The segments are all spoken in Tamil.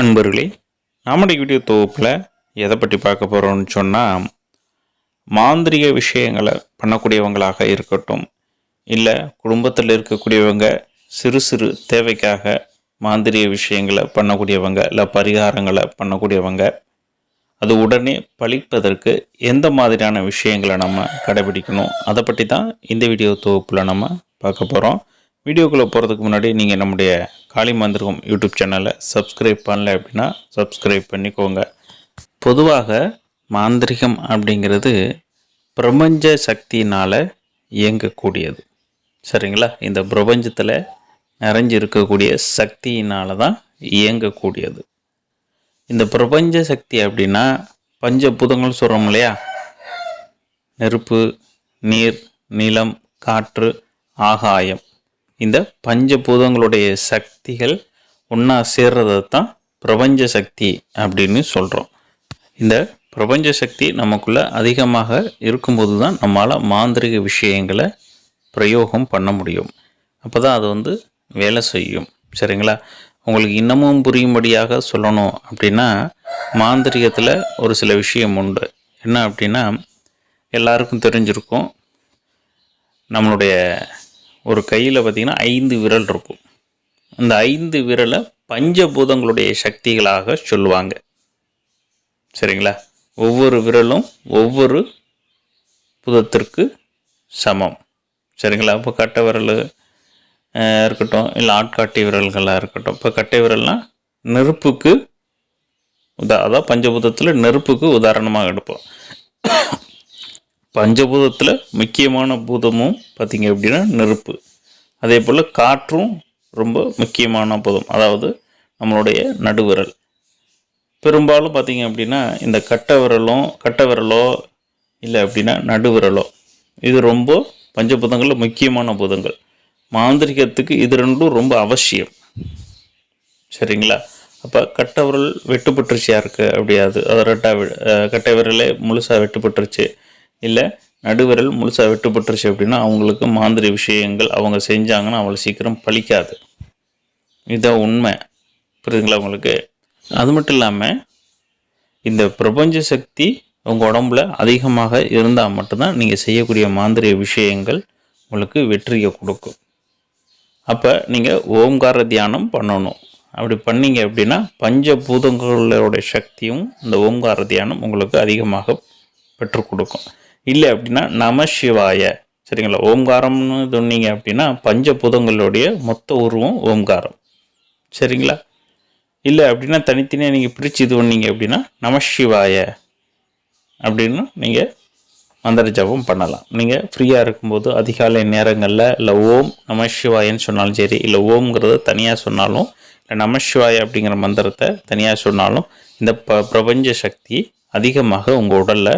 அன்பர்களே நம்முடைய வீடியோ தொகுப்பில் எதை பற்றி பார்க்க போகிறோம்னு சொன்னால் மாந்திரிக விஷயங்களை பண்ணக்கூடியவங்களாக இருக்கட்டும் இல்லை குடும்பத்தில் இருக்கக்கூடியவங்க சிறு சிறு தேவைக்காக மாந்திரிய விஷயங்களை பண்ணக்கூடியவங்க இல்லை பரிகாரங்களை பண்ணக்கூடியவங்க அது உடனே பழிப்பதற்கு எந்த மாதிரியான விஷயங்களை நம்ம கடைபிடிக்கணும் அதை பற்றி தான் இந்த வீடியோ தொகுப்பில் நம்ம பார்க்க போகிறோம் வீடியோக்குள்ளே போகிறதுக்கு முன்னாடி நீங்கள் நம்முடைய காளி மந்திரகம் யூடியூப் சேனலை சப்ஸ்கிரைப் பண்ணல அப்படின்னா சப்ஸ்கிரைப் பண்ணிக்கோங்க. பொதுவாக மாந்திரிகம் அப்படிங்கிறது பிரபஞ்ச சக்தியினால் இயங்கக்கூடியது. சரிங்களா? இந்த பிரபஞ்சத்தில் நிறைஞ்சு இருக்கக்கூடிய சக்தியினால் தான் இயங்கக்கூடியது. இந்த பிரபஞ்ச சக்தி அப்படின்னா பஞ்சபூதங்கள் சொல்கிறோம் இல்லையா? நெருப்பு நீர் நிலம் காற்று ஆகாயம். இந்த பஞ்சபூதங்களுடைய சக்திகள் ஒன்றா சேர்றதை தான் பிரபஞ்ச சக்தி அப்படின்னு சொல்கிறோம் இந்த பிரபஞ்ச சக்தி நமக்குள்ளே அதிகமாக இருக்கும்போது தான் நம்மளால் மாந்திரிக விஷயங்களை பிரயோகம் பண்ண முடியும். அப்போ தான் அது வந்து வேலை செய்யும். சரிங்களா? உங்களுக்கு இன்னமும் புரியும்படியாக சொல்லணும் அப்படின்னா மாந்திரிகத்தில் ஒரு சில விஷயம் உண்டு. என்ன அப்படின்னா எல்லாருக்கும் தெரிஞ்சிருக்கும். நம்மளுடைய ஒரு கையில் பார்த்திங்கன்னா ஐந்து விரல் இருக்கும். அந்த ஐந்து விரலை பஞ்சபூதங்களுடைய சக்திகளாக சொல்லுவாங்க. சரிங்களா? ஒவ்வொரு விரலும் ஒவ்வொரு புதத்திற்கு சமம். சரிங்களா? இப்போ கட்டை விரல் இருக்கட்டும் இல்லை ஆட்காட்டி விரல்களாக இருக்கட்டும். இப்போ கட்டை விரல்னால் நெருப்புக்கு உதா அதான் பஞ்சபூதத்தில் நெருப்புக்கு உதாரணமாக எடுப்போம். பஞ்சபூதத்தில் முக்கியமான பூதமும் பார்த்தீங்க அப்படின்னா நெருப்பு. அதே போல் காற்றும் ரொம்ப முக்கியமான பூதம். அதாவது நம்மளுடைய நடுவிரல். பெரும்பாலும் பார்த்தீங்க அப்படின்னா இந்த கட்டை விரலும் கட்டை விரலோ இல்லை அப்படின்னா நடுவிரலோ இது ரொம்ப பஞ்சபூதங்களில் முக்கியமான பூதங்கள். மாந்திரிகத்துக்கு இது ரெண்டும் ரொம்ப அவசியம். சரிங்களா? அப்போ கட்டை விரல் வெட்டுப்பட்டுருச்சு யாருக்கு? அப்படியாது. அது ரெட்டா கட்டை விரலே முழுசாக வெட்டுப்பட்டுருச்சு. இல்லை நடுவிரல் முழுசாக வெட்டுப்பட்டுருச்சு அப்படின்னா அவங்களுக்கு மாந்திரி விஷயங்கள் அவங்க செஞ்சாங்கன்னா அவ்வளோ சீக்கிரம் பலிக்காது இதுதான் உண்மை. புரியுதுங்களா உங்களுக்கு? அது மட்டும் இல்லாமல் இந்த பிரபஞ்ச சக்தி உங்கள் உடம்புல அதிகமாக இருந்தால் மட்டும்தான் நீங்கள் செய்யக்கூடிய மாந்திரிக விஷயங்கள் உங்களுக்கு வெற்றியை கொடுக்கும். அப்போ நீங்கள் ஓம்கார தியானம் பண்ணணும். அப்படி பண்ணீங்க அப்படின்னா பஞ்சபூதங்களோட சக்தியும் இந்த ஓம்கார தியானம் உங்களுக்கு அதிகமாக பெற்றுக் கொடுக்கும். இல்லை அப்படின்னா நம சிவாய. சரிங்களா? ஓம்காரம்னு சொன்னீங்க அப்படின்னா பஞ்சபூதங்களுடைய மொத்த உருவம் ஓம்காரம். சரிங்களா? இல்லை அப்படின்னா தனித்தனியாக நீங்கள் பிரித்து இது பண்ணீங்க அப்படின்னா நமசிவாய அப்படின்னு நீங்கள் மந்திர ஜபம் பண்ணலாம். நீங்கள் ஃப்ரீயாக இருக்கும்போது அதிகாலை நேரங்களில் இல்லை ஓம் நமசிவாயன்னு சொன்னாலும் சரி இல்லை ஓம்ங்கிறத தனியாக சொன்னாலும் இல்லை நமசிவாய அப்படிங்கிற மந்திரத்தை தனியாக சொன்னாலும் இந்த ப பிரபஞ்ச சக்தி அதிகமாக உங்கள் உடலில்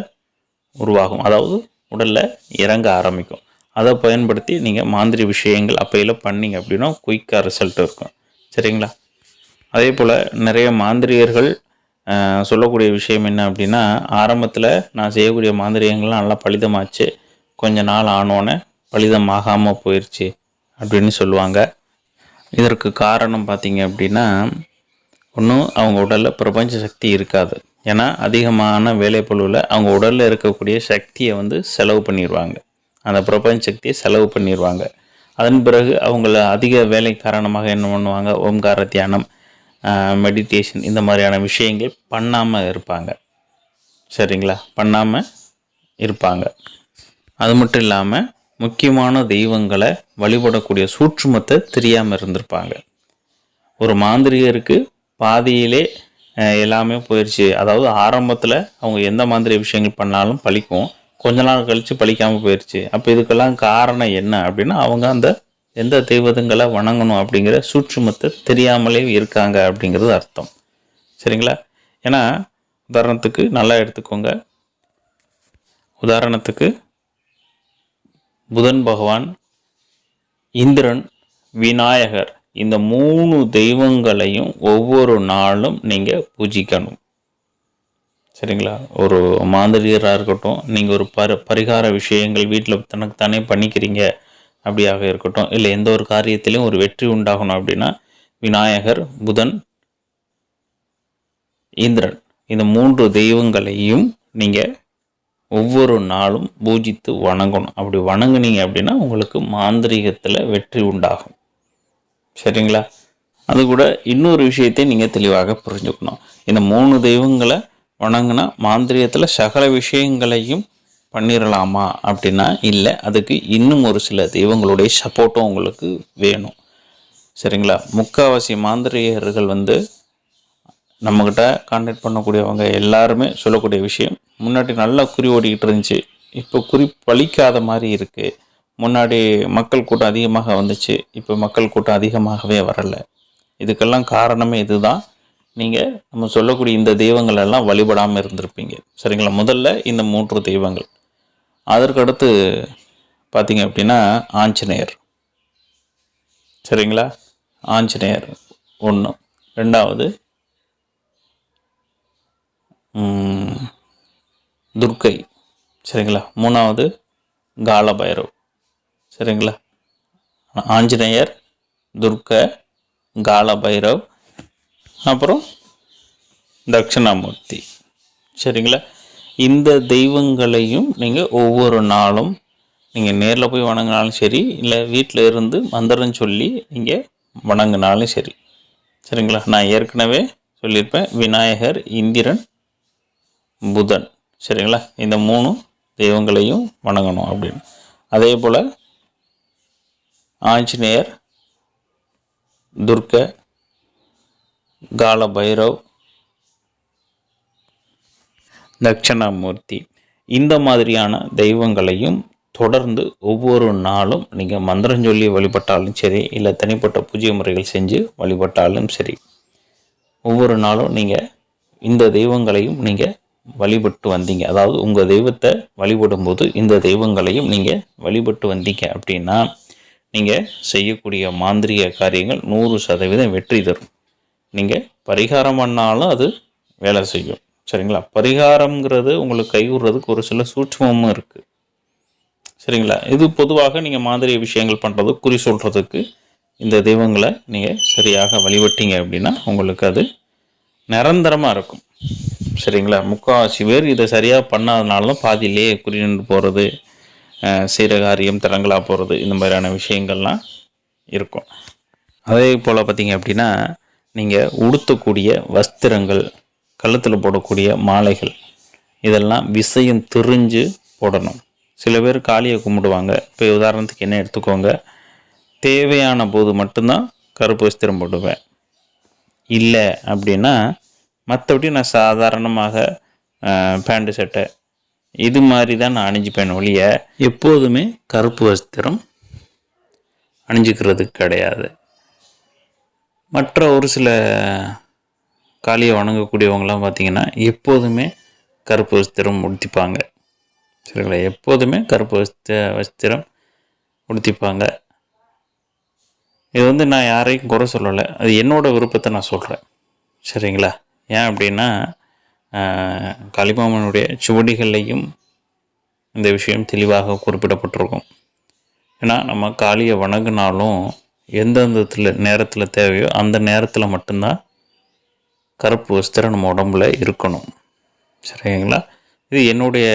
உருவாகும். அதாவது உடலில் இறங்க ஆரம்பிக்கும். அதை பயன்படுத்தி நீங்கள் மாந்திரி விஷயங்கள் அப்பையில் பண்ணிங்க அப்படின்னா குயிக்காக ரிசல்ட் இருக்கும். சரிங்களா? அதே போல் நிறைய மாந்திரியர்கள் சொல்லக்கூடிய விஷயம் என்ன அப்படின்னா ஆரம்பத்தில் நான் செய்யக்கூடிய மாந்திரியங்கள்லாம் நல்லா பலிதமாச்சு. கொஞ்ச நாள் ஆனோன்னே பலிதம் ஆகாமல் போயிடுச்சு அப்படின்னு சொல்லுவாங்க. இதற்கு காரணம் பார்த்திங்க அப்படின்னா ஒன்றும் அவங்க உடலில் பிரபஞ்ச சக்தி இருக்காது. ஏன்னா அதிகமான வேலைப்பளுவில் அவங்க உடலில் இருக்கக்கூடிய சக்தியை வந்து செலவு பண்ணிடுவாங்க அந்த பிரபஞ்ச சக்தியை செலவு பண்ணிடுவாங்க அதன் பிறகு அவங்கள அதிக வேலை காரணமாக என்ன பண்ணுவாங்க? ஓம்கார தியானம் மெடிடேஷன் இந்த மாதிரியான விஷயங்கள் பண்ணாமல் இருப்பாங்க. சரிங்களா? பண்ணாமல் இருப்பாங்க. அது மட்டும் இல்லாமல் முக்கியமான தெய்வங்களை வழிபடக்கூடிய சூற்றுமத்தை தெரியாமல் இருந்திருப்பாங்க. ஒரு மாந்திரிகருக்கு பாதியிலே எல்லாமே போயிடுச்சு அதாவது ஆரம்பத்தில் அவங்க எந்த மாதிரி விஷயங்கள் பண்ணாலும் பழிக்கும். கொஞ்ச நாள் கழித்து பழிக்காமல் போயிடுச்சு அப்போ இதுக்கெல்லாம் காரணம் என்ன அப்படின்னா அவங்க அந்த எந்த தெய்வதங்களை வணங்கணும் அப்படிங்கிற சூட்சுமத்தை தெரியாமலே இருக்காங்க அப்படிங்கிறது அர்த்தம். சரிங்களா? ஏன்னா உதாரணத்துக்கு நல்லா எடுத்துக்கோங்க. உதாரணத்துக்கு புதன் பகவான் இந்திரன் விநாயகர் இந்த மூணு தெய்வங்களையும் ஒவ்வொரு நாளும் நீங்கள் பூஜிக்கணும். சரிங்களா? ஒரு மாந்திரியராக இருக்கட்டும் நீங்கள் ஒரு பரி பரிகார விஷயங்கள் வீட்டில் தனக்கு தானே பண்ணிக்கிறீங்க அப்படியாக இருக்கட்டும் இல்லை எந்த ஒரு காரியத்திலையும் ஒரு வெற்றி உண்டாகணும் அப்படின்னா விநாயகர் புதன் இந்திரன். இந்த மூன்று தெய்வங்களையும் நீங்கள் ஒவ்வொரு நாளும் பூஜித்து வணங்கணும். அப்படி வணங்குனீங்க அப்படின்னா உங்களுக்கு மாந்திரீகத்தில் வெற்றி உண்டாகும். சரிங்களா? அது கூட இன்னொரு விஷயத்தை நீங்கள் தெளிவாக புரிஞ்சுக்கணும். இந்த மூணு தெய்வங்களை வணங்கினா மாந்திரியத்தில் சகல விஷயங்களையும் பண்ணிடலாமா அப்படின்னா இல்லை அதுக்கு இன்னும் ஒரு சில தெய்வங்களுடைய சப்போர்ட்டும் உங்களுக்கு வேணும். சரிங்களா? முக்கால்வாசி மாந்திரியர்கள் வந்து நம்மக்கிட்ட கான்டாக்ட் பண்ணக்கூடியவங்க எல்லாருமே சொல்லக்கூடிய விஷயம் முன்னாடி நல்லா குறி ஓடிக்கிட்டு இருந்துச்சு இப்போ குறி பழிக்காத மாதிரி இருக்குது முன்னாடி மக்கள் கூட்டம் அதிகமாக வந்துச்சு இப்போ மக்கள் கூட்டம் அதிகமாகவே வரலை. இதுக்கெல்லாம் காரணமே இதுதான். நீங்கள் நம்ம சொல்லக்கூடிய இந்த தெய்வங்கள் எல்லாம் வழிபடாமல் இருந்திருப்பீங்க. சரிங்களா? முதல்ல இந்த மூன்று தெய்வங்கள். அதற்கடுத்து பார்த்தீங்க அப்படின்னா ஆஞ்சநேயர். சரிங்களா? ஆஞ்சநேயர் ஒன்று ரெண்டாவது துர்க்கை. சரிங்களா? மூணாவது காலபைரவ். சரிங்களா? ஆஞ்சநேயர் கால காலபைரவ் அப்புறம் தட்சிணாமூர்த்தி. சரிங்களா? இந்த தெய்வங்களையும் நீங்கள் ஒவ்வொரு நாளும் நீங்கள் நேரில் போய் வணங்கினாலும் சரி இல்லை வீட்டில் இருந்து மந்திரம் சொல்லி நீங்கள் வணங்கினாலும் சரி. சரிங்களா? நான் ஏற்கனவே சொல்லியிருப்பேன் விநாயகர் இந்திரன் புதன். சரிங்களா? இந்த மூணு தெய்வங்களையும் வணங்கணும் அப்படின்னு. அதே போல் ஆஞ்சநேயர் துர்க்க கால பைரவ் தட்சிணாமூர்த்தி. இந்த மாதிரியான தெய்வங்களையும் தொடர்ந்து ஒவ்வொரு நாளும் நீங்கள் மந்திரம் சொல்லி வழிபட்டாலும் சரி இல்லை தனிப்பட்ட பூஜை முறைகள் செஞ்சு வழிபட்டாலும் சரி ஒவ்வொரு நாளும் நீங்கள் இந்த தெய்வங்களையும் நீங்கள் வழிபட்டு வந்தீங்க. அதாவது உங்கள் தெய்வத்தை வழிபடும்போது இந்த தெய்வங்களையும் நீங்கள் வழிபட்டு வந்தீங்க அப்படின்னா நீங்கள் செய்யக்கூடிய மாந்திரிக காரியங்கள் நூறு சதவீதம் வெற்றி தரும். நீங்கள் பரிகாரம் பண்ணாலும் அது வேலை செய்யும். சரிங்களா? பரிகாரம்ங்கிறது உங்களுக்கு கைவிடுறதுக்கு ஒரு சில சூட்சமும் இருக்குது சரிங்களா? இது பொதுவாக நீங்கள் மாந்திரிய விஷயங்கள் பண்ணுறது குறி சொல்கிறதுக்கு இந்த தெய்வங்களை நீங்கள் சரியாக வழிபட்டீங்க அப்படின்னா உங்களுக்கு அது நிரந்தரமாக இருக்கும். சரிங்களா? முக்கால்வாசி பேர் இதை சரியாக பண்ணாதனால தான் பாதியிலேயே குறி நின்று போகிறது செய்கிற காரியம் திறங்களா போகிறது இந்த மாதிரியான விஷயங்கள்லாம் இருக்கும். அதே போல் பார்த்தீங்க அப்படின்னா நீங்கள் உடுத்தக்கூடிய வஸ்திரங்கள் கழுத்தில் போடக்கூடிய மாலைகள் இதெல்லாம் விசையும் தெரிஞ்சு போடணும். சில பேர் காளியை கும்பிடுவாங்க. இப்போ உதாரணத்துக்கு என்ன எடுத்துக்கோங்க? தேவையான போது மட்டும்தான் கருப்பு வஸ்திரம் போடுவேன். இல்லை அப்படின்னா மற்றபடி நான் சாதாரணமாக பேண்ட்டு சட்டை இது மாதிரி தான் நான் அணிஞ்சுப்பேன் ஒழிய எப்போதுமே கருப்பு வஸ்திரம் அணிஞ்சுக்கிறது கிடையாது. மற்ற ஒரு சில காளியை வணங்கக்கூடியவங்களாம் பார்த்தீங்கன்னா எப்போதுமே கருப்பு வஸ்திரம் உடுத்திப்பாங்க. சரிங்களா? எப்போதுமே கருப்பு வஸ்த வஸ்திரம் உடுத்திப்பாங்க. இது வந்து நான் யாரையும் குறை சொல்லலை. அது என்னோட விருப்பத்தை நான் சொல்கிறேன் சரிங்களா? ஏன் அப்படின்னா ஆஹ், காளிமாமனுடைய சுவடிகள்லையும் இந்த விஷயம் தெளிவாக குறிப்பிடப்பட்டிருக்கும். ஏன்னா நம்ம காளியை வணங்கினாலும் எந்தெந்த நேரத்தில் தேவையோ அந்த நேரத்தில் மட்டும்தான் கருப்பு வஸ்திரம் நம்ம உடம்புல இருக்கணும். சரிங்களா? இது என்னுடைய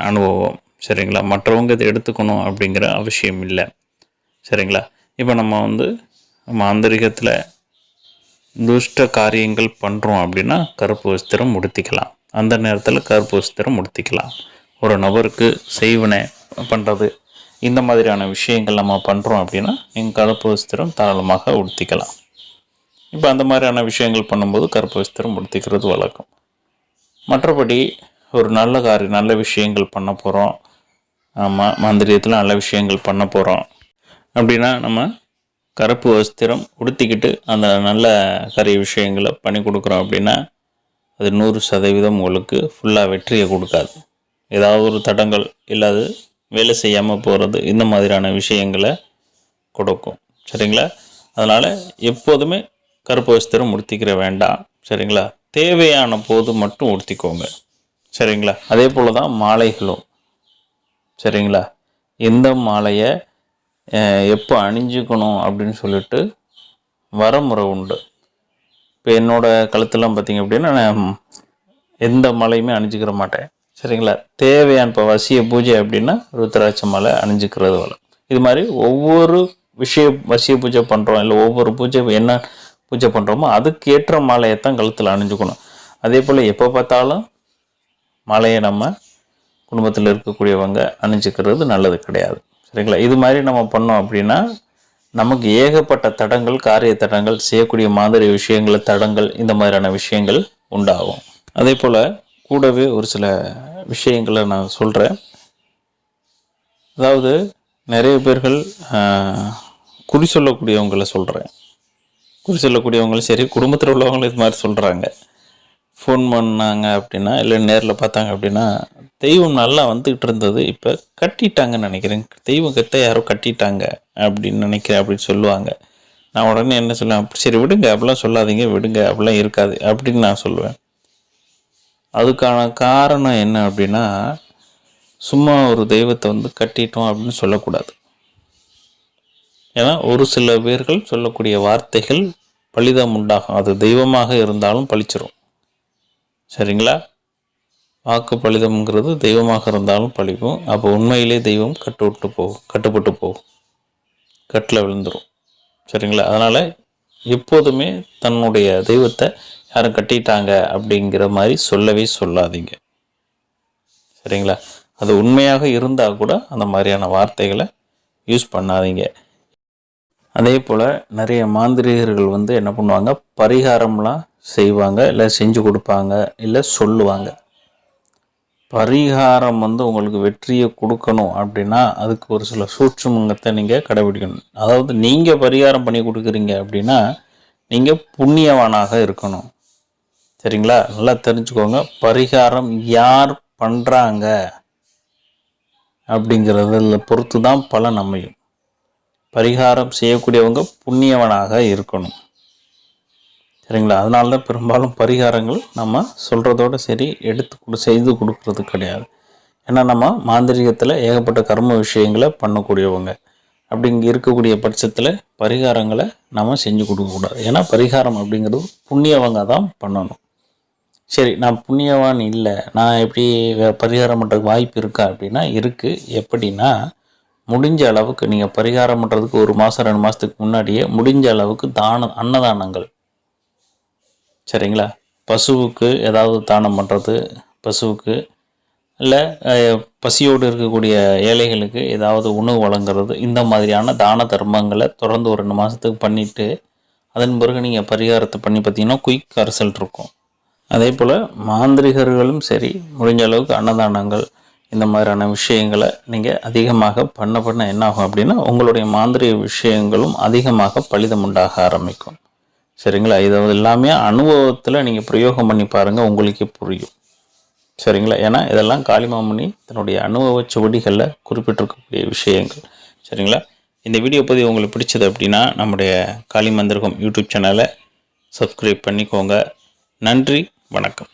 அனுபவம். சரிங்களா? மற்றவங்க இதை எடுத்துக்கணும் அப்படிங்கிற அவசியம் இல்லை. சரிங்களா? இப்போ நம்ம வந்து மாந்திரிகத்தில் துஷ்ட காரியங்கள் பண்ணுறோம் அப்படின்னா கருப்பு வஸ்திரம் உடுத்திக்கலாம். அந்த நேரத்தில் கருப்பு வஸ்திரம் உடுத்திக்கலாம். ஒரு நபருக்கு செய்வனை பண்ணுறது இந்த மாதிரியான விஷயங்கள் நம்ம பண்ணுறோம் அப்படின்னா நீங்கள் கருப்பு வஸ்திரம் தாராளமாக உடுத்திக்கலாம். இப்போ அந்த மாதிரியான விஷயங்கள் பண்ணும்போது கருப்பு வஸ்திரம் உடுத்திக்கிறது வழக்கம். மற்றபடி ஒரு நல்ல காரியம் நல்ல விஷயங்கள் பண்ண போகிறோம் ஆமாம் மந்திரியத்தில் நல்ல விஷயங்கள் பண்ண போகிறோம் அப்படின்னா நம்ம கருப்பு வஸ்திரம் உடுத்திக்கிட்டு அந்த நல்ல கறி விஷயங்களை பண்ணி கொடுக்குறோம் அப்படின்னா அது நூறு சதவீதம் உங்களுக்கு ஃபுல்லாக வெற்றியை கொடுக்காது. ஏதாவது ஒரு தடங்கள் இல்லாது வேலை செய்யாமல் போகிறது இந்த மாதிரியான விஷயங்களை கொடுக்கும். சரிங்களா? அதனால் எப்போதுமே கருப்பு வஸ்திரம் உடுத்திக்கிற வேண்டாம். சரிங்களா? தேவையான போது மட்டும் உடுத்திக்கோங்க. சரிங்களா? அதே போல் தான் மாலைகளும். சரிங்களா? எந்த மாலையை எப்போ அணிஞ்சுக்கணும் அப்படின்னு சொல்லிட்டு வரமுறை உண்டு. இப்போ என்னோட கழுத்தெல்லாம் பார்த்தீங்க அப்படின்னா நான் எந்த மலையுமே அணிஞ்சிக்கிற மாட்டேன். சரிங்களா? தேவையான இப்போ வசிய பூஜை அப்படின்னா ருத்ராட்ச மலை அணிஞ்சிக்கிறது வரும். இது மாதிரி ஒவ்வொரு விஷய வசிய பூஜை பண்ணுறோம் இல்லை ஒவ்வொரு பூஜை என்ன பூஜை பண்ணுறோமோ அதுக்கு ஏற்ற மாலையை தான் கழுத்தில் அணிஞ்சுக்கணும். அதே போல் எப்போ பார்த்தாலும் மாலையை நம்ம குடும்பத்தில் இருக்கக்கூடியவங்க அணிஞ்சிக்கிறது நல்லது கிடையாது. சரிங்களா? இது மாதிரி நம்ம பண்ணோம் அப்படின்னா நமக்கு ஏகப்பட்ட தடங்கள் காரிய தடங்கள் செய்யக்கூடிய மாதிரி விஷயங்கள் தடங்கள் இந்த மாதிரியான விஷயங்கள் உண்டாகும். அதே போல் கூடவே ஒரு சில விஷயங்களை நான் சொல்கிறேன் அதாவது நிறைய பேர்கள் குறி சொல்லக்கூடியவங்களை சொல்கிறேன் குறி சொல்லக்கூடியவங்களும் சரி குடும்பத்தில் உள்ளவங்களும் இது மாதிரி சொல்கிறாங்க ஃபோன் பண்ணாங்க அப்படின்னா இல்லை நேரில் பார்த்தாங்க அப்படின்னா தெய்வம் நல்லா வந்துக்கிட்டு இருந்தது. இப்போ கட்டிட்டாங்கன்னு நினைக்கிறேன். தெய்வம் கத்த யாரோ கட்டிட்டாங்க அப்படின்னு நினைக்கிறேன் அப்படின்னு சொல்லுவாங்க. நான் உடனே என்ன சொல்லுவேன் "அப்படி சரி விடுங்க. அப்படிலாம் சொல்லாதீங்க. விடுங்க. அப்படிலாம் இருக்காது. அப்படின்னு நான் சொல்லுவேன். அதுக்கான காரணம் என்ன அப்படின்னா சும்மா ஒரு தெய்வத்தை வந்து கட்டிட்டோம் அப்படின்னு சொல்லக்கூடாது. ஏன்னா ஒரு சில பேர்கள் சொல்லக்கூடிய வார்த்தைகள் பலிதம் உண்டாகும். அது தெய்வமாக இருந்தாலும் பழிச்சிரும். சரிங்களா? வாக்கு பலிதம்ங்கிறது தெய்வமாக இருந்தாலும் பழிக்கும். அப்போ உண்மையிலே தெய்வம் கட்டுவிட்டு போகும் கட்டுப்பட்டு போகும். கட்டில் விழுந்துடும் சரிங்களா? அதனால் எப்போதுமே தன்னுடைய தெய்வத்தை யாரும் கட்டிட்டாங்க அப்படிங்கிற மாதிரி சொல்லவே சொல்லாதீங்க. சரிங்களா? அது உண்மையாக இருந்தால் கூட அந்த மாதிரியான வார்த்தைகளை யூஸ் பண்ணாதீங்க. அதே போல் நிறைய மாந்திரிகர்கள் வந்து என்ன பண்ணுவாங்க? பரிகாரம்லாம் செய்வாங்க இல்லை செஞ்சு கொடுப்பாங்க இல்லை சொல்லுவாங்க. பரிகாரம் வந்து உங்களுக்கு வெற்றியை கொடுக்கணும் அப்படின்னா அதுக்கு ஒரு சில சூட்சமங்கத்தை நீங்கள் கடைபிடிக்கணும். அதாவது நீங்கள் பரிகாரம் பண்ணி கொடுக்குறீங்க அப்படின்னா நீங்கள் புண்ணியவானாக இருக்கணும். சரிங்களா? நல்லா தெரிஞ்சுக்கோங்க. பரிகாரம் யார் பண்ணுறாங்க அப்படிங்கிறதுல பொறுத்து தான் பலன் அமையும். பரிகாரம் செய்யக்கூடியவங்க புண்ணியவனாக இருக்கணும். சரிங்களா? அதனால தான் பெரும்பாலும் பரிகாரங்கள் நம்ம சொல்கிறதோட சரி எடுத்து கொடு செய்து கொடுக்கறது கிடையாது. ஏன்னா நம்ம மாந்திரிகத்தில் ஏகப்பட்ட கர்ம விஷயங்களை பண்ணக்கூடியவங்க. அப்படிங்க இருக்கக்கூடிய பட்சத்தில் பரிகாரங்களை நம்ம செஞ்சு கொடுக்கக்கூடாது ஏன்னா பரிகாரம் அப்படிங்கிறது புண்ணியவங்க தான் பண்ணணும். சரி நான் புண்ணியவான் இல்லை நான் எப்படி வே- பரிகாரம் பண்ணுறதுக்கு வாய்ப்பு இருக்கா அப்படின்னா இருக்குது எப்படின்னா முடிஞ்ச அளவுக்கு நீங்கள் பரிகாரம் பண்ணுறதுக்கு ஒரு மாதம் ரெண்டு மாதத்துக்கு முன்னாடியே முடிஞ்ச அளவுக்கு தான அன்னதானங்கள் சரிங்களா? பசுவுக்கு ஏதாவது தானம் பண்ணுறது பசுவுக்கு இல்லை பசியோடு இருக்கக்கூடிய ஏழைகளுக்கு ஏதாவது உணவு வழங்குறது இந்த மாதிரியான தான தர்மங்களை தொடர்ந்து ஒரு ரெண்டு மாதத்துக்கு பண்ணிவிட்டு அதன் பிறகு நீங்கள் பரிகாரத்தை பண்ணி பார்த்தீங்கன்னா குயிக் ரிசல்ட் இருக்கும். அதே போல் மாந்திரிகர்களும் சரி முடிஞ்ச அளவுக்கு அன்னதானங்கள் இந்த மாதிரியான விஷயங்களை நீங்கள் அதிகமாக பண்ண பண்ண என்ன ஆகும் அப்படின்னா உங்களுடைய மாந்திரிக விஷயங்களும் அதிகமாக பலிதம் உண்டாக ஆரம்பிக்கும். சரிங்களா? இது எல்லாமே அனுபவத்தில் நீங்கள் பிரயோகம் பண்ணி பாருங்கள் உங்களுக்கே புரியும். சரிங்களா? ஏன்னா இதெல்லாம் காளிமாமணி தன்னுடைய அனுபவ சுவடிகளில் குறிப்பிட்டிருக்கக்கூடிய விஷயங்கள். சரிங்களா? இந்த வீடியோ பதிவு உங்களுக்கு பிடிச்சது அப்படின்னா நம்முடைய காளி மந்திரகம் யூடியூப் சேனலை சப்ஸ்கிரைப் பண்ணிக்கோங்க. நன்றி வணக்கம்.